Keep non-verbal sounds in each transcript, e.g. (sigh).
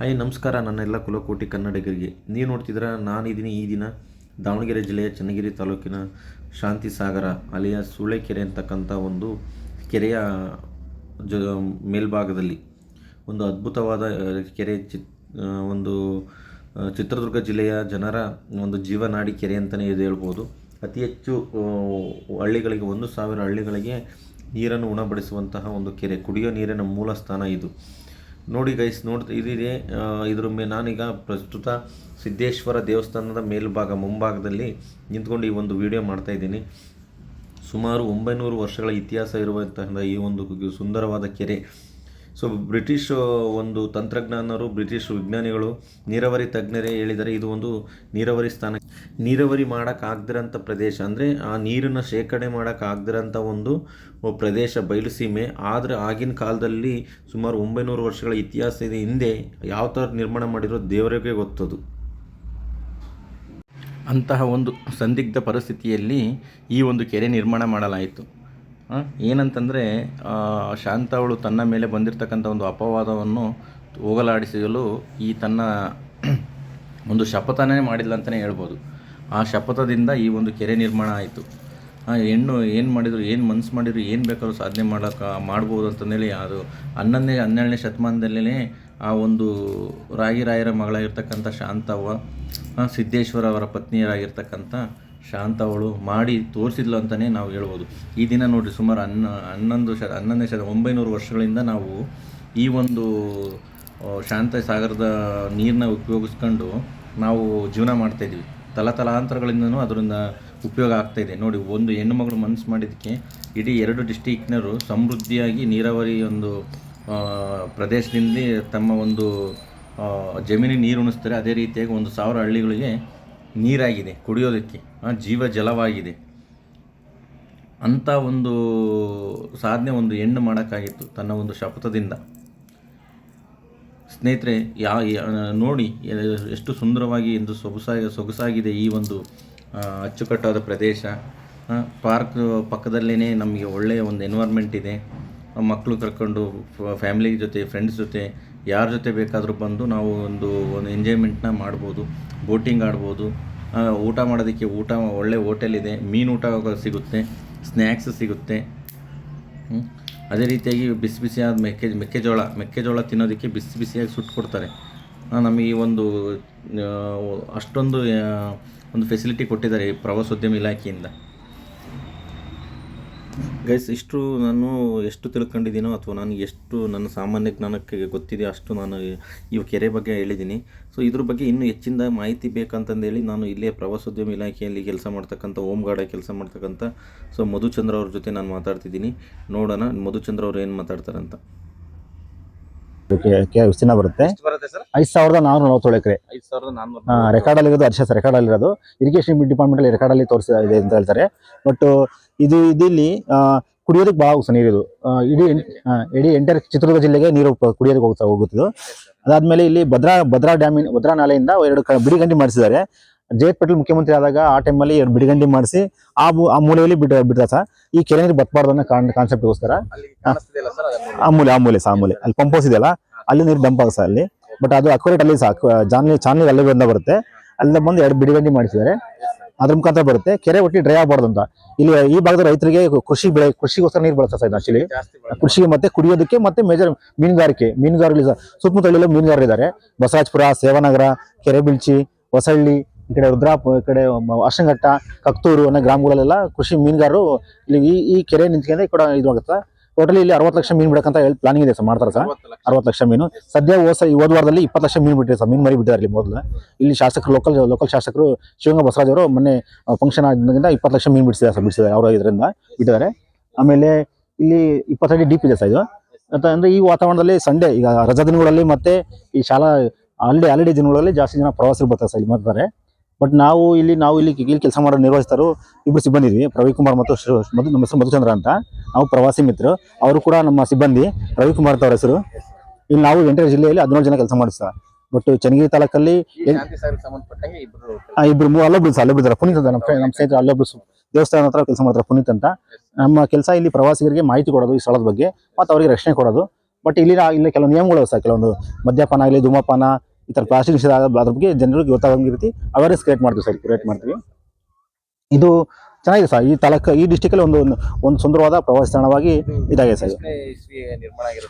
Hi, ನಮಸ್ಕಾರ. ನನ್ನೆಲ್ಲ ಕುಲಕೋಟಿ ಕನ್ನಡಿಗರಿಗೆ. ನೀವು ನೋಡ್ತಿದ್ದೀರ, ನಾನಿದ್ದೀನಿ ಈ ದಿನ ದಾವಣಗೆರೆ ಜಿಲ್ಲೆಯ ಚನ್ನಗಿರಿ ತಾಲೂಕಿನ ಶಾಂತಿ ಸಾಗರ ಅಲ್ಲಿಯ ಸೂಳೆಕೆರೆ ಅಂತಕ್ಕಂಥ ಒಂದು ಕೆರೆಯ ಜ, ಮೇಲ್ಭಾಗದಲ್ಲಿ ಒಂದು ಅದ್ಭುತವಾದ ಕೆರೆ ಚಿ ಒಂದು ಚಿತ್ರದುರ್ಗ ಜಿಲ್ಲೆಯ ಜನರ ಒಂದು ಜೀವನಾಡಿ ಕೆರೆ ಅಂತಲೇ ಇದು ಹೇಳ್ಬೋದು. ಅತಿ ಹೆಚ್ಚು ಹಳ್ಳಿಗಳಿಗೆ, ಒಂದು ಸಾವಿರ ಹಳ್ಳಿಗಳಿಗೆ ನೀರನ್ನು ಉಣಬಡಿಸುವಂತಹ ಒಂದು ಕೆರೆ. ಕುಡಿಯೋ ನೀರಿನ ಮೂಲ ಸ್ಥಾನ ಇದು. ನೋಡಿ ಗೈಸ್ ನೋಡ್ತಾ ಇದಿದೆ ಇದ್ರ ಮೇ ನಾನೀಗ ಪ್ರಸ್ತುತ ಸಿದ್ದೇಶ್ವರ ದೇವಸ್ಥಾನದ ಮೇಲ್ಭಾಗ, ಮುಂಭಾಗದಲ್ಲಿ ನಿಂತ್ಕೊಂಡು ಈ ಒಂದು ವಿಡಿಯೋ ಮಾಡ್ತಾ ಇದ್ದೀನಿ. ಸುಮಾರು ಒಂಬೈನೂರು ವರ್ಷಗಳ ಇತಿಹಾಸ ಇರುವಂತಹ ಈ ಒಂದು ಸುಂದರವಾದ ಕೆರೆ. ಸೊ ಬ್ರಿಟಿಷ್ ಒಂದು ತಂತ್ರಜ್ಞಾನರು ಬ್ರಿಟಿಷ್ ವಿಜ್ಞಾನಿಗಳು, ನೀರಾವರಿ ತಜ್ಞರೇ ಹೇಳಿದರೆ ಇದು ಒಂದು ನೀರಾವರಿ ಸ್ಥಾನ. ನೀರಾವರಿ ಮಾಡೋಕ್ಕಾಗ್ದಿರೋಂಥ ಪ್ರದೇಶ ಅಂದರೆ ಆ ನೀರನ್ನು ಶೇಖರಣೆ ಮಾಡೋಕ್ಕಾಗ್ದಿರೋಂಥ ಒಂದು ಪ್ರದೇಶ ಬಯಲುಸೀಮೆ ಆದರೆ ಆಗಿನ ಕಾಲದಲ್ಲಿ ಸುಮಾರು ಒಂಬೈನೂರು ವರ್ಷಗಳ ಇತಿಹಾಸ ಇದೆ ಹಿಂದೆ ಯಾವ ಥರ ನಿರ್ಮಾಣ ಮಾಡಿರೋ ದೇವರಿಗೆ ಗೊತ್ತದು. ಅಂತಹ ಒಂದು ಸಂದಿಗ್ಧ ಪರಿಸ್ಥಿತಿಯಲ್ಲಿ ಈ ಒಂದು ಕೆರೆ ನಿರ್ಮಾಣ ಮಾಡಲಾಯಿತು. ಏನಂತಂದರೆ ಶಾಂತ ಅವಳು ತನ್ನ ಮೇಲೆ ಬಂದಿರತಕ್ಕಂಥ ಒಂದು ಅಪವಾದವನ್ನು ಹೋಗಲಾಡಿಸಲು ಈ ತನ್ನ (clears throat) ಒಂದು ಶಪಥನೇ ಮಾಡಿಲ್ಲ ಅಂತಲೇ ಹೇಳ್ಬೋದು. ಆ ಶಪಥದಿಂದ ಈ ಒಂದು ಕೆರೆ ನಿರ್ಮಾಣ ಆಯಿತು. ಹೆಣ್ಣು ಏನು ಮಾಡಿದ್ರು, ಏನು ಮನಸ್ಸು ಮಾಡಿದ್ರು, ಏನು ಬೇಕಾದ್ರೂ ಸಾಧನೆ ಮಾಡೋಕೆ, ಮಾಡ್ಬೋದು ಅಂತಂದೇಳಿ ಅದು ಹನ್ನೊಂದನೇ, ಹನ್ನೆರಡನೇ ಶತಮಾನದಲ್ಲೇ ಆ ಒಂದು ರಾಗಿರಾಯರ ಮಗಳಾಗಿರ್ತಕ್ಕಂಥ ಶಾಂತವ್ವ ಸಿದ್ದೇಶ್ವರ ಅವರ ಪತ್ನಿಯರಾಗಿರ್ತಕ್ಕಂಥ ಶಾಂತವಳು ಮಾಡಿ ತೋರಿಸಿದ್ಲು ಅಂತಲೇ ನಾವು ಹೇಳ್ಬೋದು. ಈ ದಿನ ನೋಡಿ ಸುಮಾರು ಹನ್ನ, ಹನ್ನೊಂದು ಶ ಹನ್ನೊಂದನೇ ಶತ, ಒಂಬೈನೂರು ವರ್ಷಗಳಿಂದ ನಾವು ಈ ಒಂದು ಶಾಂತ ಸಾಗರದ ನೀರನ್ನ ಉಪಯೋಗಿಸ್ಕೊಂಡು ನಾವು ಜೀವನ ಮಾಡ್ತಾಯಿದ್ವಿ ತಲತಲಾಂತರಗಳಿಂದನೂ ಅದರಿಂದ ಉಪಯೋಗ ಆಗ್ತಾಯಿದೆ ನೋಡಿ, ಒಂದು ಹೆಣ್ಣು ಮಗಳು ಮನಸ್ಸು ಮಾಡಿದ್ದಕ್ಕೆ ಇಡೀ ಎರಡು ಡಿಸ್ಟಿಕ್ನರು ಸಮೃದ್ಧಿಯಾಗಿ ನೀರಾವರಿ ಒಂದು ಪ್ರದೇಶದಿಂದ ತಮ್ಮ ಒಂದು ಜಮೀನಿಗೆ ನೀರು ಉಣಿಸ್ತಾರೆ. ಅದೇ ರೀತಿಯಾಗಿ ಒಂದು ಸಾವಿರ ಹಳ್ಳಿಗಳಿಗೆ ನೀರಾಗಿದೆ, ಕುಡಿಯೋದಕ್ಕೆ ಜೀವ ಜಲವಾಗಿದೆ. ಅಂಥ ಒಂದು ಸಾಧನೆ ಒಂದು ಹೆಣ್ಣು ಮಾಡೋಕ್ಕಾಗಿತ್ತು ತನ್ನ ಒಂದು ಶಪಥದಿಂದ. ಸ್ನೇಹಿತರೆ, ಯಾ- ನೋಡಿ, ಎಷ್ಟು ಸುಂದರವಾಗಿ ಎಂದು ಸೊಗಸಾಗಿ, ಸೊಗಸಾಗಿದೆ ಈ ಒಂದು ಅಚ್ಚುಕಟ್ಟಾದ ಪ್ರದೇಶ. ಪಾರ್ಕ್ ಪಕ್ಕದಲ್ಲೇ ನಮಗೆ ಒಳ್ಳೆಯ ಒಂದು ಎನ್ವೈರ್ಮೆಂಟ್ ಇದೆ. ಮಕ್ಕಳು ಕರ್ಕೊಂಡು ಫ್ಯಾಮಿಲಿ ಜೊತೆ ಫ್ರೆಂಡ್ಸ್ ಜೊತೆ, ಯಾರ ಜೊತೆ ಬೇಕಾದರೂ ಬಂದು ನಾವು ಒಂದು ಒಂದು ಎಂಜಾಯ್ಮೆಂಟ್ನ ಮಾಡ್ಬೋದು. ಬೋಟಿಂಗ್ ಆಡ್ಬೋದು. ಊಟ ಮಾಡೋದಕ್ಕೆ ಊಟ, ಒಳ್ಳೆ ಹೋಟೆಲ್ ಇದೆ. ಮೀನು ಊಟ ಸಿಗುತ್ತೆ, ಸ್ನ್ಯಾಕ್ಸ್ ಸಿಗುತ್ತೆ. ಅದೇ ರೀತಿಯಾಗಿ ಬಿಸಿ ಬಿಸಿಯಾದ ಮೆಕ್ಕೆ, ಮೆಕ್ಕೆಜೋಳ ಮೆಕ್ಕೆಜೋಳ ತಿನ್ನೋದಕ್ಕೆ ಬಿಸಿ ಬಿಸಿಯಾಗಿ ಸುಟ್ಟು ಕೊಡ್ತಾರೆ. ನಮಗೆ ಈ ಒಂದು ಅಷ್ಟೊಂದು ಒಂದು ಫೆಸಿಲಿಟಿ ಕೊಟ್ಟಿದ್ದಾರೆ ಈ ಪ್ರವಾಸೋದ್ಯಮ ಇಲಾಖೆಯಿಂದ. ಗೈಸ್ ಇಷ್ಟು ನಾನು ಎಷ್ಟು ತಿಳ್ಕೊಂಡಿದ್ದೀನೋ ಅಥವಾ ನನಗೆ ಎಷ್ಟು ನನ್ನ ಸಾಮಾನ್ಯ ಜ್ಞಾನಕ್ಕೆ ಗೊತ್ತಿದೆ ಅಷ್ಟು ನಾನು ಈ ಕೆರೆ ಬಗ್ಗೆ ಹೇಳಿದ್ದೀನಿ. ಸೊ ಇದ್ರ ಬಗ್ಗೆ ಇನ್ನೂ ಹೆಚ್ಚಿನ ಮಾಹಿತಿ ಬೇಕಂತಂದೇಳಿ ನಾನು ಇಲ್ಲೇ ಪ್ರವಾಸೋದ್ಯಮ ಇಲಾಖೆಯಲ್ಲಿ ಕೆಲಸ ಮಾಡ್ತಕ್ಕಂಥ ಹೋಮ್ ಗಾರ್ಡ್ ಕೆಲಸ ಮಾಡ್ತಕ್ಕಂಥ ಸೊ ಮಧುಚಂದ್ರ ಅವ್ರ ಜೊತೆ ನಾನು ಮಾತಾಡ್ತಿದ್ದೀನಿ. ನೋಡೋಣ, ಮಧುಚಂದ್ರ ಅವ್ರು ಏನು ಮಾತಾಡ್ತಾರಂತ. ವಿಸ್ತೀರ್ಣ ಬರುತ್ತೆ. ಸರ್? ಐದು ಸಾವಿರದ ನಾನೂರ ನಲವತ್ತೇಳು ಎಕರೆ. ಐದು ಸಾವಿರದ ರೆಕಾರ್ಡ್ ಅಲ್ಲಿ ಇರೋದು ಹರ್ಷಸ್ ರೆಕಾರ್ಡ್ ಅಲ್ಲಿ ಇರೋದು. ಇರಿಗೇಷನ್ ಡಿಪಾರ್ಟ್ಮೆಂಟ್ ಅಲ್ಲಿ ರೆಕಾರ್ಡ್ ಅಲ್ಲಿ ತೋರಿಸಿದೆ ಇದೆ ಅಂತ ಹೇಳ್ತಾರೆ. ಬಟ್ ಇದು ಇದಿಲ್ಲಿ ಕುಡಿಯೋದಕ್ಕೆ ಭಾಳ ಹೋಗ್ತದೆ ನೀರಿದು. ಇದು ಇಡೀ ಇಡೀ ಎಂಟರ್ ಚಿತ್ರದುರ್ಗ ಜಿಲ್ಲೆಗೆ ನೀರು ಕುಡಿಯೋದಕ್ಕೆ ಹೋಗ್ತಾ ಹೋಗುತ್ತಿದ್ದು. ಅದಾದ್ಮೇಲೆ ಇಲ್ಲಿ ಭದ್ರಾ ಭದ್ರಾ ಡ್ಯಾಮಿನ ಭದ್ರಾ ನಾಲೆಯಿಂದ ಎರಡು ಬಿಡಿಗಂಡಿ ಮಾಡಿಸಿದ್ದಾರೆ. ಜಯತ್ ಪಟೇಲ್ ಮುಖ್ಯಮಂತ್ರಿ ಆದಾಗ ಆ ಟೈಮಲ್ಲಿ ಎರಡು ಬಿಡಿಗಂಡಿ ಮಾಡಿಸಿ ಆ ಆ ಮೂಲೆಯಲ್ಲಿ ಬಿಡ ಬಿಡ್ತಾರೆ ಸರ್ ಈ ಕೆರೆ ನೀರು ಬತ್ಬಾರ್ದು ಅನ್ನೋ ಕಾನ್ಸೆಪ್ಟ್ಗೋಸ್ಕರ. ಸರ್ ಅದನ್ನ? ಆ ಮೂಲೆ ಆ ಮೂಲೆ ಸರ್ ಆ ಮೂಲೆ. ಅಲ್ಲಿ ಪಂಪ್ ಹೌಸ್ ಇದೆಯಲ್ಲ ಅಲ್ಲಿ ನೀರು ಡಂಪ್ ಆಗುತ್ತೆ ಅಲ್ಲಿ. ಬಟ್ ಅದು ಅಕ್ಯುರೇಟ್ ಅಲ್ಲಿ ಸಾಕು ಜಾನ್ಲಿ ಚಾನ್ಲಿ ಅಲ್ಲೇ ಬಂದ ಬರುತ್ತೆ. ಅಲ್ಲಿಂದ ಬಂದು ಎರಡು ಬಿಡಿಗಂಡಿ ಮಾಡಿಸಿದ್ದಾರೆ. ಅದ್ರ ಮುಖಾಂತರ ಬರುತ್ತೆ. ಕೆರೆ ಒಟ್ಟಿ ಡ್ರೈ ಆಗಬಾರ್ದು ಅಂತ. ಇಲ್ಲಿ ಈ ಭಾಗದ ರೈತರಿಗೆ ಕೃಷಿ ಬೆಳೆ ಕೃಷಿಗೋಸ್ಕರ ನೀರು ಬಳಸ್ತಾ ಸರ್ ಆಕ್ಚುಲಿ ಕೃಷಿಗೆ ಮತ್ತೆ ಕುಡಿಯೋದಕ್ಕೆ ಮತ್ತೆ ಮೇಜರ್ ಮೀನುಗಾರಿಕೆ ಮೀನುಗಾರರು ಸ- ಸುತ್ತಮುತ್ತಲೆಲ್ಲ ಮೀನುಗಾರರು ಇದ್ದಾರೆ ಬಸವರಾಜಪುರ ಸೇವಾನಗರ ಕೆರೆಬಿಳ್ಚಿ ಹೊಸಳ್ಳಿ ಈ ಕಡೆ ರುದ್ರಾಪುರ ಈ ಕಡೆ ಅಶಂಘಟ್ಟ ಕಕ್ತೂರು ಅನ್ನೋ ಗ್ರಾಮಗಳಲ್ಲೆಲ್ಲ ಕೃಷಿ ಮೀನುಗಾರರು ಇಲ್ಲಿ ಈ ಈ ಕೆರೆ ನಿಂತ್ಕೊಂಡೆ ಕೂಡ ಕಡೆ ಇದು ಆಗುತ್ತೆ. ಟೋಟಲಿ ಇಲ್ಲಿ ಅರವತ್ತು ಲಕ್ಷ ಮೀನು ಬಿಡಕ್ಕಂತ ಹೇಳಿ ಪ್ಲಾನಿಂಗ್ ಇದೆ ಸರ್ ಮಾಡ್ತಾರೆ ಸರ್. ಅರವತ್ತು ಲಕ್ಷ. ಮೀನು. ಸದ್ಯ ಹೋದ ಈ ಹೋದ ವಾರದಲ್ಲಿ ಇಪ್ಪತ್ತು ಲಕ್ಷ ಮೀನು ಬಿಟ್ಟಿದೆ ಸರ್ ಮೀನು ಮರಿ ಬಿಟ್ಟಿದ್ದಾರೆ ಇಲ್ಲಿ ಮೊದಲು. ಇಲ್ಲಿ ಶಾಸಕರು ಲೋಕಲ್ ಲೋಕಲ್ ಶಾಸಕರು ಶಿವಂಗ ಬಸವರಾಜ್ ಅವರು ಮೊನ್ನೆ ಫಂಕ್ಷನ್ ಆಗಿದ್ದರಿಂದ ಇಪ್ಪತ್ತು ಲಕ್ಷ ಮೀನು ಬಿಡಿಸಿದ್ದಾರೆ ಸರ್ ಬಿಡಿಸಿದ್ದಾರೆ ಅವರು ಇದರಿಂದ ಬಿಟ್ಟಿದ್ದಾರೆ ಆಮೇಲೆ ಇಲ್ಲಿ ಇಪ್ಪತ್ತಡಿ ಡೀಪ್ ಇದೆ ಸರ್ ಇದು. ಅಂದ್ರೆ ಈ ವಾತಾವರಣದಲ್ಲಿ ಸಂಡೇ ಈಗ ರಜಾ ದಿನಗಳಲ್ಲಿ ಮತ್ತೆ ಈ ಶಾಲಾ ಹಾಲಿಡೇ ಹಾಲಿಡೇ ದಿನಗಳಲ್ಲಿ ಜಾಸ್ತಿ ಜನ ಪ್ರವಾಸಿಗರು ಬರ್ತಾರೆ ಸರ್ ಇಲ್ಲಿ ಬರ್ತಾರೆ. ಬಟ್ ನಾವು ಇಲ್ಲಿ ನಾವು ಇಲ್ಲಿ ಇಲ್ಲಿ ಕೆಲಸ ಮಾಡೋ ನಿರ್ವಹಿಸ್ತಾರು ಇಬ್ಬರು ಸಿಬ್ಬಂದಿ ಇದ್ವಿ ರವಿಕುಮಾರ್ ಮತ್ತು ಶ್ರೀ- ಮಧು ನಮ್ಮ ಹೆಸರು ಮಧುಚಂದ್ರ ಅಂತ. ನಾವು ಪ್ರವಾಸಿ ಮಿತ್ರರು. ಅವರು ಕೂಡ ನಮ್ಮ ಸಿಬ್ಬಂದಿ ರವಿಕುಮಾರ್ ಅವರ ಅವ್ರ ಹೆಸರು. ಇಲ್ಲಿ ನಾವು ಎಂಟನೇ ಜಿಲ್ಲೆಯಲ್ಲಿ ಹದಿನೇಳು ಜನ ಕೆಲಸ ಮಾಡಿಸ್ತಾರೆ. ಬಟ್ ಚನ್ನಗಿರಿ ತಾಲೂಕಲ್ಲಿ ಇಬ್ರು ಆ, ಇಬ್ರು ಮೂ- ಅಲ್ಲೊಬ್ರು ಸರ್ ಅಲ್ಲೊಬ್ರು ಪುನೀತ್ ಅಂತ ನಮ್ಮ ನಮ್ಮ ಸ್ನೇಹಿತರು ಅಲ್ಲೊಬ್ರು ದೇವಸ್ಥಾನ ಹತ್ರ ಕೆಲಸ ಮಾಡ್ತಾರೆ ಪುನೀತ್ ಅಂತ. ನಮ್ಮ ಕೆಲಸ ಇಲ್ಲಿ ಪ್ರವಾಸಿಗರಿಗೆ ಮಾಹಿತಿ ಕೊಡೋದು ಈ ಸ್ಥಳದ ಬಗ್ಗೆ. ಮತ್ತು ಅವರಿಗೆ ರಕ್ಷಣೆ ಕೊಡೋದು. ಬಟ್ ಇಲ್ಲಿ ಇಲ್ಲಿ ಕೆಲವು ನಿಯಮಗಳು ಸರ್ ಕೆಲವೊಂದು ಮದ್ಯಪಾನ ಆಗಲಿ ಧೂಮಪಾನ ಈ ಥರ ಪ್ಲಾಸ್ಟಿಕ್ ನಿಷೇಧ ಆಗ- ಅದ್ರ ಬಗ್ಗೆ ಜನರಿಗೆ ಗೊತ್ತಾಗೋ ರೀತಿ ಅವೇರ್ನೆಸ್ ಕ್ರಿಯೇಟ್ ಮಾಡ್ತೀವಿ ಸರ್ ಕ್ರಿಯೇಟ್ ಮಾಡ್ತೀವಿ. ಇದು ಚೆನ್ನಾಗಿದೆ ಸರ್ ಈ ತಾಲೂಕು ಈ ಡಿಸ್ಟಿಕಲ್ಲಿ ಒಂದು ಒಂದು- ಒಂದು ಸುಂದರವಾದ ಪ್ರವಾಸಿ ತಾಣವಾಗಿ ಇದಾಗಿದೆ ಸರ್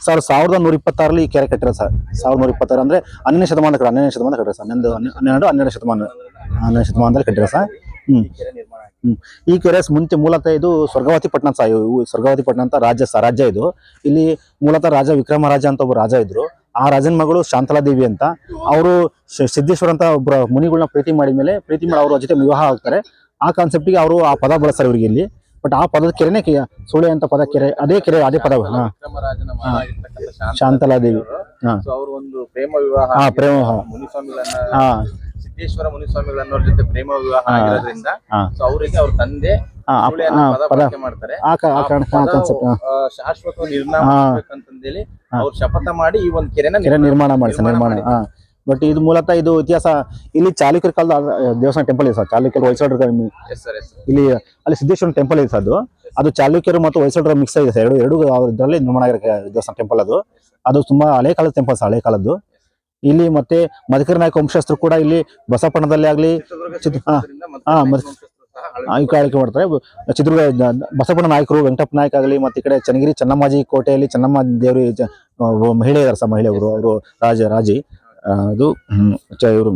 ಸರ್ ಸಾವಿರದ ನೂರ ಇಪ್ಪತ್ತಾರಲ್ಲಿ ಈ ಕೆರೆ ಕಟ್ಟಿರೋ ಸರ್ ಸಾವಿರದ ನೂರ ಇಪ್ಪತ್ತಾರು ಅಂದ್ರೆ ಹನ್ನೆರಡು ಶತಮಾನ ಕಡೆ ಹನ್ನೆರಡು ಶತಮಾನ ಕಟ್ಟಿರೋ ಸರ್ ಹನ್ನೊಂದು ಹನ್ನೆ- ಹನ್ನೆರಡು ಹನ್ನೆರಡು ಶತಮಾನ ಹನ್ನೆರಡು ಶತಮಾನದಲ್ಲಿ ಕಟ್ಟಿರೋ ಸರ್ ಹ್ಞೂ ಈ ಕೆರೆ ನಿರ್ಮಾಣ ಆಗಿದೆ. ಈ ಕೆರೆ ಮುಂಚೆ ಮೂಲತಃ ಇದು ಸ್ವರ್ಗವತಿ ಪಟ್ಟಣ ಸಹ ಇವು ಸ್ವರ್ಗವತಿ ಪಟ್ಟಣ ಅಂತ ರಾಜ್ಯ ಸರ್ ರಾಜ್ಯ ಇದು. ಇಲ್ಲಿ ಮೂಲತಃ ರಾಜ ವಿಕ್ರಮರಾಜ ಅಂತ ಒಬ್ಬ ರಾಜ ಇದ್ರು. ಆ ರಾಜನ ಮಗಳು ಶಾಂತಲಾ ದೇವಿ ಅಂತ. ಅವರು ಸಿದ್ದೇಶ್ವರ ಅಂತ ಒಬ್ಬ ಮುನಿಗಳನ್ನ ಪ್ರೀತಿ ಮಾಡಿದ ಮೇಲೆ ಪ್ರೀತಿ ಮಾಡಿ ಅವ್ರ ಜೊತೆ ವಿವಾಹ ಆಗ್ತಾರೆ. ಆ ಕಾನ್ಸೆಪ್ಟಿಗೆ ಅವರು ಆ ಪದ ಬಳಸ್ತಾರೆ ಇವರಿಗೆ ಇಲ್ಲಿ. ಬಟ್ ಆ ಪದದ ಕೆರೆನೇ ಸುಳೆ ಅಂತ ಪದ ಕೆರೆ ಅದೇ ಕೆರೆ ಅದೇ ಪದ ಶಾಂತಲಾ ದೇವಿ. ಶಾಂತಲಾದೇವಿ ಪ್ರೇಮ ವಿವಾಹ ಹಾ, ಪ್ರೇಮ ಹಾ. ಸಿದ್ದೇಶ್ವರ ಮುನಿಸ್ವಾಮಿಗಳನ್ನ ಜೊತೆ ಪ್ರೇಮ ವಿವಾಹ. ಆಗಿರೋದ್ರಿಂದ. ಸೊ ಅವರಿಗೆ ಅವ್ರ ತಂದೆ ಮಾಡ್ತಾರೆ. ಶಾಶ್ವತ ನಿರ್ನಾಮ. ಅವ್ರು ಶಪಥ ಮಾಡಿ ಈ ಒಂದು ಕೆರೆನ ಕೆರೆ ನಿರ್ಮಾಣ ಮಾಡಿ ನಿರ್ಮಾಣ ಬಟ್ ಇದು ಮೂಲತಃ ಇದು ಇತಿಹಾಸ ಇಲ್ಲಿ ಚಾಲುಕ್ಯರ ಕಾಲದ ದೇವಸ್ಥಾನ ಟೆಂಪಲ್ ಇದೆ ಸರ್. ಚಾಲುಕ್ಯರು ಹೊಯ್ಸಳರ ಇಲ್ಲಿ ಅಲ್ಲಿ ಸಿದ್ದೇಶ್ವರ ಟೆಂಪಲ್ ಇದೆ ಅದು. ಅದು ಚಾಲುಕ್ಯರು ಮತ್ತು ಹೊಯ್ಸಳರ ಮಿಕ್ಸ್ ಆಗಿದೆ ಸರ್. ಎರಡು ಎರಡು ಇದರಲ್ಲಿ ನಿರ್ಮಾಣ ಆಗಿರೋ ದೇವಸ್ಥಾನ ಟೆಂಪಲ್ ಅದು. ಅದು ತುಂಬಾ ಹಳೆ ಕಾಲದ ಟೆಂಪಲ್ ಸರ್ ಹಳೆ ಕಾಲದ್ದು. ಇಲ್ಲಿ ಮತ್ತೆ ಮಧುಕರ ನಾಯಕ ವಂಶಸ್ಥರು ಕೂಡ ಇಲ್ಲಿ ಬಸಪಣ್ಣದಲ್ಲಿ ಆಗಲಿ ಸಹ ಆಳ್ವಿಕೆ ಮಾಡ್ತಾರೆ. ಚಿತ್ರದುರ್ಗ ಬಸಪಣ್ಣ ನಾಯಕರು, ವೆಂಕಟಪ್ಪ ನಾಯಕ್ ಆಗಲಿ, ಮತ್ತೆ ಈ ಕಡೆ ಚನ್ನಗಿರಿ ಚೆನ್ನಮ್ಮಾಜಿ ಕೋಟೆಯಲ್ಲಿ ಚೆನ್ನಮ್ಮ ದೇವರು ಮಹಿಳೆ ಇದಾರೆ ಸರ್ ಮಹಿಳೆ ಅವರು ಅವರು ರಾಜ. ರಾಜಿ ಅದು ಇವರು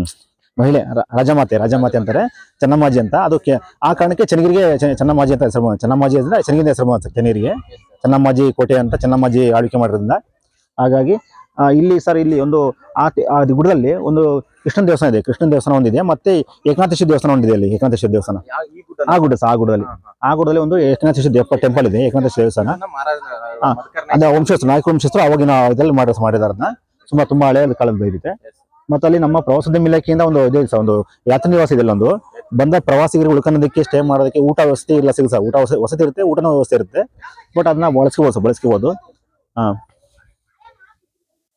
ಮಹಿಳೆ ರಾಜಮಾತೆ ರಾಜಮಾತೆ ಅಂತಾರೆ, ಚೆನ್ನಮ್ಮಾಜಿ ಅಂತ. ಅದು ಆ ಕಾರಣಕ್ಕೆ ಚೆನ್ನಗಿರಿಗೆ ಚೆನ್ನಮ್ಮಾಜಿ ಅಂತ ಹೆಸರು ಚನ್ನಮ್ಮಾಜಿ ಅಂದ್ರೆ ಚೆನ್ನಗಿರಿ ಹೆಸರು ಚೆನ್ನಗಿರಿಗೆ ಚೆನ್ನಮ್ಮಾಜಿ ಕೋಟೆ ಅಂತ ಚೆನ್ನಮ್ಮಾಜಿ ಆಳ್ವಿಕೆ ಮಾಡಿರೋದ್ರಿಂದ. ಹಾಗಾಗಿ ಇಲ್ಲಿ ಸರ್ ಇಲ್ಲಿ ಒಂದು ಆ ಗುಡದಲ್ಲಿ ಒಂದು ಕೃಷ್ಣನ ದೇವಸ್ಥಾನ ಇದೆ. ಕೃಷ್ಣನ ದೇವಸ್ಥಾನ ಒಂದಿದೆ. ಮತ್ತೆ ಏಕನಾಥೇಶ್ವರ ದೇವಸ್ಥಾನ ಒಂದಿದೆ ಅಲ್ಲಿ ಏಕನಾಥೇಶ್ವರ ದೇವಸ್ಥಾನ. ಆ ಗುಡ್ಡ ಸರ್ ಆ ಗುಡದಲ್ಲಿ ಆ ಗುಡದಲ್ಲಿ ಒಂದು ಏಕನಾಥೇಶ್ವರ ದೇವ ಟೆಂಪಲ್ ಇದೆ ಏಕನಾಥೇಶ್ವರ ದೇವಸ್ಥಾನ. ಅಂದ್ರೆ ವಂಶಸ್ಥರು ನಾಯಕ ವಂಶಸ್ಥರು ಅವಾಗಿನ ಇದರಲ್ಲಿ ಮಾಡಿ ಮಾಡಿದ್ದಾರೆ ಅದನ್ನ ತುಂಬಾ ತುಂಬಾ ಹಳೆಯ ಕಾಲದ ಇದೆ ಮತ್ತೆ ಅಲ್ಲಿ ನಮ್ಮ ಪ್ರವಾಸೋದ್ಯಮ ಇಲಾಖೆಯಿಂದ ಒಂದು ಇದೆ ಸರ್ ಒಂದು ಯಾತ್ರಾ ನಿವಾಸ ಇದೆ ಒಂದು ಬಂದ ಪ್ರವಾಸಿಗರಿಗೆ ಉಳ್ಕೊಳ್ಳೋದಕ್ಕೆ ಸ್ಟೇ ಮಾಡೋದಕ್ಕೆ ಊಟ ವ್ಯವಸ್ಥೆ ಇಲ್ಲ ಸಿಗುತ್ತೆ ಸರ್. ಊಟ ವಸತಿ ಇರುತ್ತೆ ಊಟನ ವ್ಯವಸ್ಥೆ ಇರುತ್ತೆ. ಬಟ್ ಅದನ್ನ ಬಳಸ್ಕೋಬೋದು ಸರ್ ಬಳಸ್ಕೋಬೋದು. ಹಾ.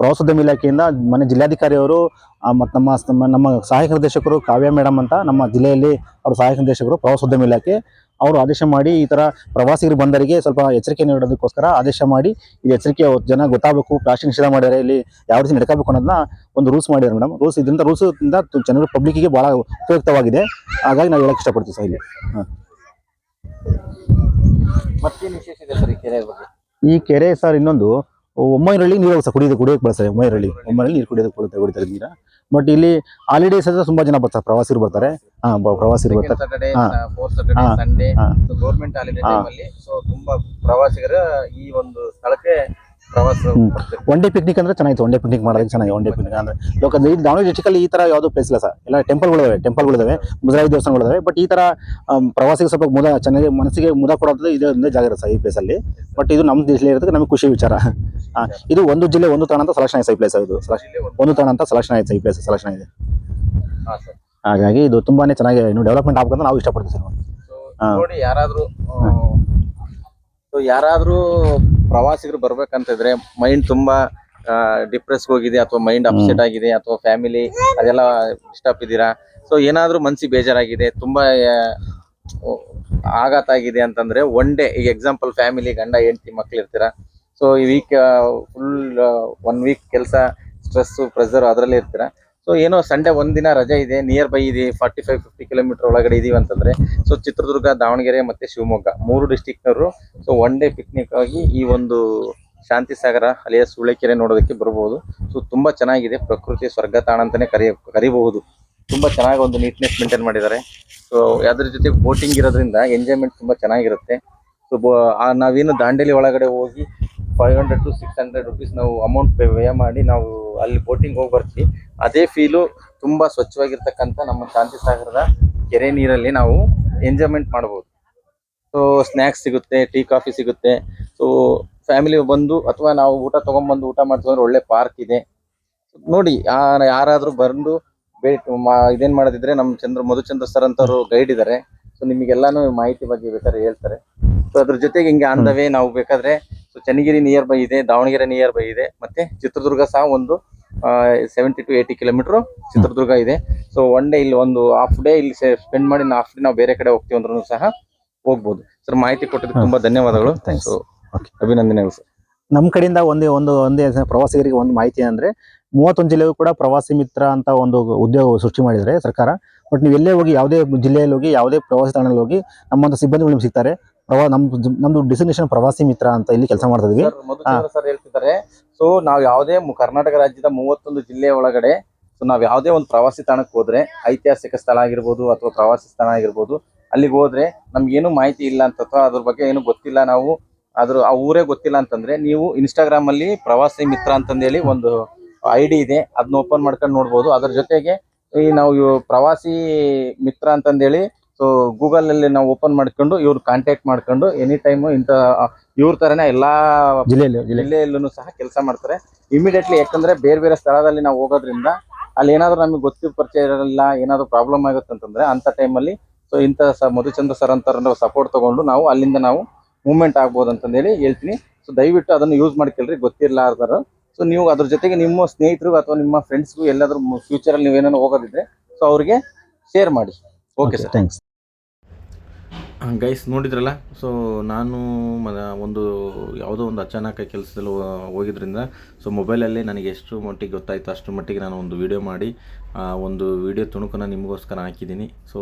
ಪ್ರವಾಸೋದ್ಯಮ ಇಲಾಖೆಯಿಂದ ಮನೆ ಜಿಲ್ಲಾಧಿಕಾರಿಯವರು ಮತ್ತು ನಮ್ಮ ನಮ್ಮ ಸಹಾಯಕ ನಿರ್ದೇಶಕರು ಕಾವ್ಯ ಮೇಡಮ್ ಅಂತ ನಮ್ಮ ಜಿಲ್ಲೆಯಲ್ಲಿ ಅವರು ಸಹಾಯಕ ನಿರ್ದೇಶಕರು ಪ್ರವಾಸೋದ್ಯಮ ಇಲಾಖೆ ಅವರು ಆದೇಶ ಮಾಡಿ ಈ ಥರ ಪ್ರವಾಸಿಗರು ಬಂದರಿಗೆ ಸ್ವಲ್ಪ ಎಚ್ಚರಿಕೆ ನೀಡೋದಕ್ಕೋಸ್ಕರ ಆದೇಶ ಮಾಡಿ ಇದು ಎಚ್ಚರಿಕೆ ಜನ ಗೊತ್ತಾಗಬೇಕು ಪ್ಲಾಸ್ಟಿಕ್ ನಿಷೇಧ ಮಾಡಿದ್ದಾರೆ ಇಲ್ಲಿ ಯಾವ ರೀತಿ ನಡ್ಕೋಬೇಕು ಅನ್ನೋದನ್ನ ಒಂದು ರೂಲ್ಸ್ ಮಾಡ್ಯಾರ ಮೇಡಮ್ ರೂಲ್ಸ್ ಇದರಿಂದ ರೂಲ್ಸ್ ಇಂದ ಜನರು ಪಬ್ಲಿಕ್ಕಿಗೆ ಭಾಳ ಉಪಯುಕ್ತವಾಗಿದೆ. ಹಾಗಾಗಿ ನಾವು ಹೇಳಕ್ಕೆ ಇಷ್ಟಪಡ್ತೀವಿ ಸರ್ ಇಲ್ಲಿ. ಹಾಂ. ಈ ಕೆರೆ ಸರ್ ಇನ್ನೊಂದು ಒಮ್ಮೈರಳ್ಳಿ ನೀರು ಸಹ ಕುಡಿಯೋದು ಕುಡಿಯೋಕೆ ಬಳಸ್ತಾರೆ ಒಮ್ಮೈರಳ್ಳಿ ಒಮ್ಮೈರಳ್ಳಿ ನೀರು ಕುಡಿಯೋದು ಕುಡಿತಾರೆ ಕುಡಿತಾರೆ ನೀರ ಬಟ್ ಇಲ್ಲಿ ಹಾಲಿಡೇಸ್ ಅಂದ್ರೆ ತುಂಬಾ ಜನ ಬರ್ತಾರೆ ಪ್ರವಾಸಿಗರು ಬರ್ತಾರೆ. ಹಾ ಬರ್ತಾರೆ. ಸಂಡೇ. ಗೌರ್ಮೆಂಟ್ ಹಾಲಿಡೇ ಹಾ. ಟೈಮಲ್ಲಿ ಸೊ ತುಂಬಾ ಪ್ರವಾಸಿಗರ ಈ ಒಂದು ಸ್ಥಳಕ್ಕೆ. ಒನ್ ಡೇ ಪಿಕ್ನಿಕ್ ಅಂದ್ರೆ ಚೆನ್ನಾಗಿತ್ತು ಒನ್ ಡೇ ಪಿಕ್ನಿಕ್ ಮಾಡೋದಕ್ಕೆ ಚೆನ್ನಾಗಿ ಒನ್ ಡೇ ಪಿಕ್ನಿಕ್ ಅಂದ್ರೆ. ಲೋಕಲ್ ಈ ದಾವಣಗೆರೆ ಡಿಸ್ಟಿಕಲ್ಲಿ ಈ ತರ ಯಾವುದು ಪ್ಲೇಸ್ ಇಲ್ಲ ಸರ್. ಎಲ್ಲ ಟೆಂಪಲ್ಗಳಿದಾವೆ ಟೆಂಪಲ್ಗಳಿದಾವೆ ಮುಜರಾಯಿ ದೇವಸ್ಥಾನಗಳಿದಾವೆ ಬಟ್ ಈ ತರ ಪ್ರವಾಸಿಗೆ ಸ್ವಲ್ಪ ಮುದ ಚೆನ್ನಾಗಿ ಮನಸ್ಸಿಗೆ ಮುದ ಕೊಡೋದು ಇದೇ ಒಂದೇ ಜಾಗ ಇರುತ್ತೆ ಸರ್ ಈ ಪ್ಲೇಸ್ ಅಲ್ಲಿ. ಬಟ್ ಇದು ನಮ್ಮ ದೇಶದಲ್ಲಿ ಇರೋದಕ್ಕೆ ನಮಗೆ ಖುಷಿ ವಿಚಾರ. ಇದು ಒಂದು ಜಿಲ್ಲೆ ಒಂದು ತಾಣ ಅಂತ ಸೆಲೆಕ್ಷನ್ ಆಯ್ತು ಸೈ ಪ್ಲೇಸ್ ಇದು ಒಂದು- ತಾಣ ಅಂತ ಸೆಲೆಕ್ಷನ್ ಆಯ್ತು ಪ್ಲೇಸ್ ಸೆಲೆಕ್ಷನ್ ಆಗಿದೆ. ಹಾಗಾಗಿ ಇದು ತುಂಬಾನೇ ಚೆನ್ನಾಗಿ ಇನ್ನು ಡೆವಲಪ್ಮೆಂಟ್ ಆಗ್ಬೇಕಂತ ನಾವು ಇಷ್ಟಪಡ್ತೀವಿ ಸರ್. ನೋಡಿ ಯಾರಾದ್ರೂ ಸೊ ಯಾರಾದ್ರೂ ಪ್ರವಾಸಿಗರು ಬರ್ಬೇಕಂತಿದ್ರೆ ಮೈಂಡ್ ತುಂಬಾ ಡಿಪ್ರೆಸ್ ಹೋಗಿದೆ ಅಥವಾ ಮೈಂಡ್ ಅಪ್ಸೆಟ್ ಆಗಿದೆ ಅಥವಾ ಫ್ಯಾಮಿಲಿ ಅದೆಲ್ಲ ಡಿಸ್ಟರ್ಬ್ ಇದ್ದೀರಾ ಸೊ ಏನಾದ್ರೂ ಮನ್ಸಿಗೆ ಬೇಜಾರಾಗಿದೆ ತುಂಬಾ ಆಘಾತ ಆಗಿದೆ ಅಂತಂದ್ರೆ ಒನ್ ಡೇ ಈಗ ಎಕ್ಸಾಂಪಲ್ ಫ್ಯಾಮಿಲಿ ಗಂಡ ಹೆಂಡತಿ ಮಕ್ಳು ಇರ್ತೀರಾ ಸೊ ಈ ವೀಕ್ ಫುಲ್ ಒನ್ ವೀಕ್ ಕೆಲಸ ಸ್ಟ್ರೆಸ್ ಪ್ರೆಸರ್ ಅದರಲ್ಲೇ ಇರ್ತೀರಾ? ಸೊ ಏನೋ ಸಂಡೆ ಒಂದಿನ ರಜೆ ಇದೆ ನಿಯರ್ ಬೈ ಇದೆ ಫಾರ್ಟಿ ಫೈವ್ ಫಿಫ್ಟಿ ಕಿಲೋಮೀಟರ್ ಒಳಗಡೆ ಇದೀವಿ ಅಂತಂದ್ರೆ ಸೊ ಚಿತ್ರದುರ್ಗ, ದಾವಣಗೆರೆ ಮತ್ತೆ ಶಿವಮೊಗ್ಗ, ಮೂರು ಡಿಸ್ಟಿಕ್ನವರು ಸೊ ಒನ್ ಡೇ ಪಿಕ್ನಿಕ್ ಆಗಿ ಈ ಒಂದು ಶಾಂತಿ ಸಾಗರ ಅಲೆಯ ಸೂಳೆಕೆರೆ ನೋಡೋದಕ್ಕೆ ಬರಬಹುದು ಸೊ ತುಂಬಾ ಚೆನ್ನಾಗಿದೆ, ಪ್ರಕೃತಿ ಸ್ವರ್ಗ ತಾಣ ಅಂತಾನೆ ಕರಿ ಕರಿಬಹುದು. ತುಂಬಾ ಚೆನ್ನಾಗಿ ಒಂದು ನೀಟ್ನೆಸ್ ಮೇಂಟೈನ್ ಮಾಡಿದ್ದಾರೆ. ಸೊ ಅದ್ರ ಜೊತೆ ಬೋಟಿಂಗ್ ಇರೋದ್ರಿಂದ ಎಂಜಾಯ್ಮೆಂಟ್ ತುಂಬಾ ಚೆನ್ನಾಗಿರುತ್ತೆ. ಸೊ ನಾವೇನು ದಾಂಡೇಲಿ ಒಳಗಡೆ ಹೋಗಿ five hundred to six hundred rupees ನಾವು ಅಮೌಂಟ್ ಪೇ ವ್ಯಯ ಮಾಡಿ ನಾವು ಅಲ್ಲಿ ಬೋಟಿಂಗ್ ಹೋಗಿ ಬರ್ತೀವಿ. ಅದೇ ಫೀಲು ತುಂಬಾ ಸ್ವಚ್ಛವಾಗಿರ್ತಕ್ಕಂಥ ನಮ್ಮ ಶಾಂತಿ ಸಾಗರದ ಕೆರೆ ನೀರಲ್ಲಿ ನಾವು ಎಂಜಾಯ್ಮೆಂಟ್ ಮಾಡ್ಬೋದು. ಸೊ ಸ್ನ್ಯಾಕ್ಸ್ ಸಿಗುತ್ತೆ ಟೀ ಕಾಫಿ ಸಿಗುತ್ತೆ. ಸೊ ಫ್ಯಾಮಿಲಿ ಬಂದು ಅಥವಾ ನಾವು ಊಟ ತಗೊಂಡ್ಬಂದು ಊಟ ಮಾಡ್ತೀವಿ ಅಂದ್ರೆ ಒಳ್ಳೆ ಪಾರ್ಕ್ ಇದೆ. ನೋಡಿ ಯಾರಾದರೂ ಯಾರಾದ್ರೂ ಬಂದು ಭೇಟಿ ಮಾ- ಇದೇನ್ ಮಾಡೋದಿದ್ರೆ ನಮ್ಮ ಚಂದ್ರ ಮಧುಚಂದ್ರ ಸರ್ ಅಂತವರು ಗೈಡ್ ಇದ್ದಾರೆ ಸೊ ನಿಮಗೆಲ್ಲಾನು ಮಾಹಿತಿ ಬಗ್ಗೆ ಬೇಕಾದ್ರೆ ಹೇಳ್ತಾರೆ. ಸೊ ಅದ್ರ ಜೊತೆಗೆ ಹಿಂಗೆ ಆನ್ ದ ವೇ ನಾವು ಬೇಕಾದ್ರೆ ಸೊ ಚನ್ನಗಿರಿ ನಿಯರ್ ಬೈ ಇದೆ ದಾವಣಗೆರೆ ನಿಯರ್ ಬೈ ಇದೆ ಮತ್ತೆ ಚಿತ್ರದುರ್ಗ ಸಹ ಒಂದು seventy to eighty kilometre Chitradurga ಇದೆ. ಸೊ ಒನ್ ಡೇ ಇಲ್ಲಿ ಒಂದು ಹಾಫ್ ಡೇ ಇಲ್ಲಿ ಸ್ಪೆಂಡ್ ಮಾಡಿ ಹಾಫ್ ಡೇ ನಾವು ಬೇರೆ ಕಡೆ ಹೋಗ್ತೀವಿ ಅಂದ್ರೂ ಸಹ ಹೋಗ್ಬೋದು. ಸರ್ ಮಾಹಿತಿ ಕೊಟ್ಟಿದ್ದಕ್ಕೆ ತುಂಬಾ ಧನ್ಯವಾದಗಳು. ಥ್ಯಾಂಕ್ಸ್. ಅಭಿನಂದನೆಗಳು ಸರ್ ನಮ್ಮ ಕಡೆಯಿಂದ ಒಂದೇ ಒಂದು ಒಂದೇ ಪ್ರವಾಸಿಗರಿಗೆ ಒಂದು ಮಾಹಿತಿ ಅಂದ್ರೆ ಮೂವತ್ತೊಂದು ಜಿಲ್ಲೆಗೂ ಕೂಡ ಪ್ರವಾಸಿ ಮಿತ್ರ ಅಂತ ಒಂದು ಉದ್ಯೋಗ ಸೃಷ್ಟಿ ಮಾಡಿದರೆ ಸರ್ಕಾರ. ಬಟ್ ನೀವು ಎಲ್ಲೇ ಹೋಗಿ ಯಾವುದೇ ಜಿಲ್ಲೆಯಲ್ಲಿ ಹೋಗಿ ಯಾವುದೇ ಪ್ರವಾಸಿ ತಾಣದಲ್ಲಿ ಹೋಗಿ ನಮ್ಮಂತ ಸಿಬ್ಬಂದಿಗಳು ನಿಮ್ಗೆ ಸಿಗ್ತಾರೆ. ಪ್ರವಾ ನಮ್ ನಮ್ದು ಡೆಸ್ಟಿನೇಷನ್ ಪ್ರವಾಸಿ ಮಿತ್ರ ಅಂತ ಇಲ್ಲಿ ಕೆಲಸ ಮಾಡ್ತಾ ಇದೀವಿ. ಸರ್ ಹೇಳ್ತಿದ್ದಾರೆ. ಸೊ ನಾವ್ ಯಾವುದೇ ಕರ್ನಾಟಕ ರಾಜ್ಯದ ಮೂವತ್ತೊಂದು ಜಿಲ್ಲೆಯ ಒಳಗಡೆ ಸೊ ನಾವ್ ಯಾವುದೇ ಒಂದು ಪ್ರವಾಸಿ ತಾಣಕ್ಕೆ ಹೋದ್ರೆ, ಐತಿಹಾಸಿಕ ಸ್ಥಳ ಆಗಿರ್ಬೋದು ಅಥವಾ ಪ್ರವಾಸಿ ಸ್ಥಳ ಆಗಿರ್ಬೋದು, ಅಲ್ಲಿಗೆ ಹೋದ್ರೆ ನಮ್ಗೇನು ಮಾಹಿತಿ ಇಲ್ಲ ಅಂತ ಅಥವಾ ಅದ್ರ ಬಗ್ಗೆ ಏನು ಗೊತ್ತಿಲ್ಲ ನಾವು ಅದ್ರ ಆ ಊರೇ ಗೊತ್ತಿಲ್ಲ ಅಂತಂದ್ರೆ ನೀವು ಇನ್ಸ್ಟಾಗ್ರಾಮ್ ಅಲ್ಲಿ ಪ್ರವಾಸಿ ಮಿತ್ರ ಅಂತಂದೇಳಿ ಒಂದು ಐಡಿ ಇದೆ ಅದನ್ನ ಓಪನ್ ಮಾಡ್ಕೊಂಡು ನೋಡ್ಬೋದು. ಅದ್ರ ಜೊತೆಗೆ ಈ ನಾವು ಪ್ರವಾಸಿ ಮಿತ್ರ ಅಂತಂದೇಳಿ ಸೊ ಗೂಗಲ್ನಲ್ಲಿ ನಾವು ಓಪನ್ ಮಾಡ್ಕೊಂಡು ಇವ್ರು ಕಾಂಟ್ಯಾಕ್ಟ್ ಮಾಡ್ಕೊಂಡು ಎನಿ ಟೈಮ್ ಇಂತ ಇವ್ರ ತರನೇ ಎಲ್ಲಾ ಜಿಲ್ಲೆಯಲ್ಲಿ ಜಿಲ್ಲೆ. ಜಿಲ್ಲೆಯಲ್ಲೂ ಸಹ ಕೆಲಸ ಮಾಡ್ತಾರೆ. ಇಮಿಡಿಯೇಟ್ಲಿ ಯಾಕಂದ್ರೆ ಬೇರೆ ಬೇರೆ ಸ್ಥಳದಲ್ಲಿ ನಾವು ಹೋಗೋದ್ರಿಂದ ಅಲ್ಲಿ ಏನಾದ್ರು ನಮಗೆ ಗೊತ್ತಿ ಪರಿಚಯ ಇರಲಿಲ್ಲ ಏನಾದ್ರು ಪ್ರಾಬ್ಲಮ್ ಆಗುತ್ತೆ ಅಂತಂದ್ರೆ ಅಂತ ಟೈಮಲ್ಲಿ ಸೊ ಇಂಥ ಸ ಮಧುಚಂದ್ರ ಸರ್ ಅಂತ ಸಪೋರ್ಟ್ ತಗೊಂಡು ನಾವು ಅಲ್ಲಿಂದ ನಾವು ಮೂವ್ಮೆಂಟ್ ಆಗ್ಬೋದು ಅಂತಂದೇಳಿ ಹೇಳ್ತೀನಿ. ಸೊ ದಯವಿಟ್ಟು ಅದನ್ನು ಯೂಸ್ ಮಾಡ್ಕೊಳ್ರಿ ಗೊತ್ತಿರಲಾರ್ದಾರು ಸೊ ನೀವು ಅದ್ರ ಜೊತೆಗೆ ನಿಮ್ಮ ಸ್ನೇಹಿತರು ಅಥವಾ ನಿಮ್ಮ ಫ್ರೆಂಡ್ಸ್ಗೂ ಎಲ್ಲಾದ್ರೂ ಫ್ಯೂಚರಲ್ಲಿ ನೀವೇನೋ ಹೋಗೋದಿದ್ರೆ ಸೊ ಅವ್ರಿಗೆ ಶೇರ್ ಮಾಡಿ. ಓಕೆ ಸರ್ ಥ್ಯಾಂಕ್ಸ್ ಗೈಸ್ ನೋಡಿದ್ರಲ್ಲ? ಸೊ ನಾನು ಮ ಒಂದು ಯಾವುದೋ ಒಂದು ಅಚಾನಕ ಕೆಲಸದಲ್ಲಿ ಹೋಗಿದ್ರಿಂದ ಸೊ ಮೊಬೈಲಲ್ಲಿ ನನಗೆ ಎಷ್ಟು ಮಟ್ಟಿಗೆ ಗೊತ್ತಾಯಿತು ಅಷ್ಟು ಮಟ್ಟಿಗೆ ನಾನು ಒಂದು ವಿಡಿಯೋ ಮಾಡಿ ಆ ಒಂದು ವಿಡಿಯೋ ತುಣುಕನ್ನು ನಿಮಗೋಸ್ಕರ ಹಾಕಿದ್ದೀನಿ. ಸೊ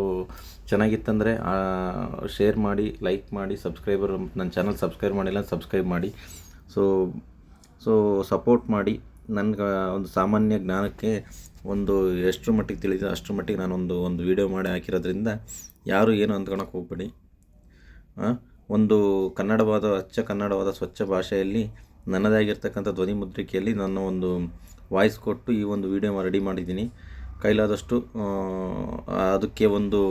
ಚೆನ್ನಾಗಿತ್ತಂದರೆ ಶೇರ್ ಮಾಡಿ ಲೈಕ್ ಮಾಡಿ ಸಬ್ಸ್ಕ್ರೈಬರ್ ನನ್ನ ಚಾನಲ್ ಸಬ್ಸ್ಕ್ರೈಬ್ ಮಾಡಿಲ್ಲ ಸಬ್ಸ್ಕ್ರೈಬ್ ಮಾಡಿ. ಸೊ ಸೊ ಸಪೋರ್ಟ್ ಮಾಡಿ ನನಗೆ ಒಂದು ಸಾಮಾನ್ಯ ಜ್ಞಾನಕ್ಕೆ ಒಂದು ಎಷ್ಟರ ಮಟ್ಟಿಗೆ ತಿಳಿದಿದೆ ಅಷ್ಟರ ಮಟ್ಟಿಗೆ ನಾನೊಂದು, ಒಂದು ವಿಡಿಯೋ ಮಾಡಿ ಹಾಕಿರೋದ್ರಿಂದ ಯಾರು ಏನು ಅಂದ್ಕೊಳಕ್ಕೆ ಹೋಗ್ಬೇಡಿ. ಒಂದು ಕನ್ನಡವಾದ, ಅಚ್ಚ ಕನ್ನಡವಾದ ಸ್ವಚ್ಛ ಭಾಷೆಯಲ್ಲಿ ನನ್ನದೇ ಆಗಿರ್ತಕ್ಕಂಥ ಧ್ವನಿ ಮುದ್ರಿಕೆಯಲ್ಲಿ ನಾನು ಒಂದು ವಾಯ್ಸ್ ಕೊಟ್ಟು ಈ ಒಂದು ವಿಡಿಯೋ ರೆಡಿ ಮಾಡಿದ್ದೀನಿ. ಕೈಲಾದಷ್ಟು ಅದಕ್ಕೆ ಒಂದು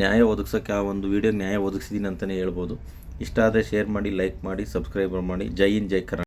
ನ್ಯಾಯ ಒದಗಿಸೋಕ್ಕೆ ಆ ಒಂದು ವಿಡಿಯೋ ನ್ಯಾಯ ಒದಗಿಸಿದ್ದೀನಿ ಅಂತಲೇ ಹೇಳ್ಬೋದು. ಇಷ್ಟ ಆದರೆ ಶೇರ್ ಮಾಡಿ ಲೈಕ್ ಮಾಡಿ ಸಬ್ಸ್ಕ್ರೈಬರ್ ಮಾಡಿ. ಜೈ ಇನ್ ಜೈ ಕರ್ನಾಟಕ.